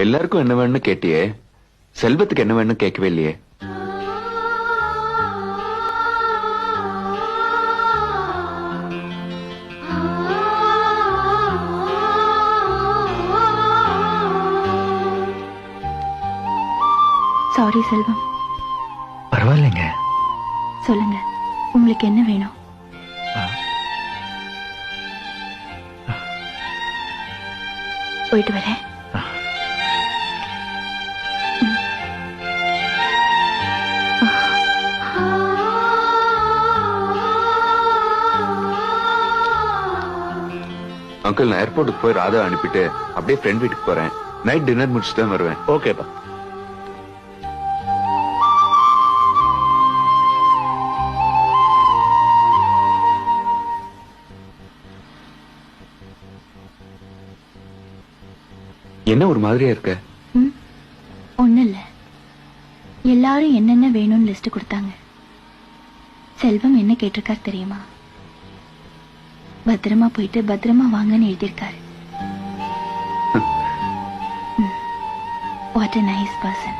எல்லாருக்கும் என்ன வேணும்னு கேட்டியே? செல்வத்துக்கு என்ன வேணும்னு கேட்கவே இல்லையே? சாரி செல்வம். பரவாயில்லைங்க. சொல்லுங்க. உங்களுக்கு என்ன வேணும்? போயிட்டு வரேன். அங்கிள் நான் ஏர்போர்ட்டுக்கு போய் ராதா அனுப்பிட்டு அப்படியே ஃப்ரெண்ட் வீட்டுக்கு போறேன். நைட் டின்னர் முடிச்சுட்டு தான் வருவேன் ஓகேப்பா என்ன ஒரு மாதிரியா இருக்க? ம் ஒண்ணும் இல்ல எல்லாரும் என்னென்ன வேணும்னு லிஸ்ட் கொடுத்தாங்க. செல்வம் என்ன கேட்டிருக்கார் தெரியுமா? பத்திரமா போயிட்டு பத்திரமா வாங்கன்னு எழுதியிருக்காரு. What a nice person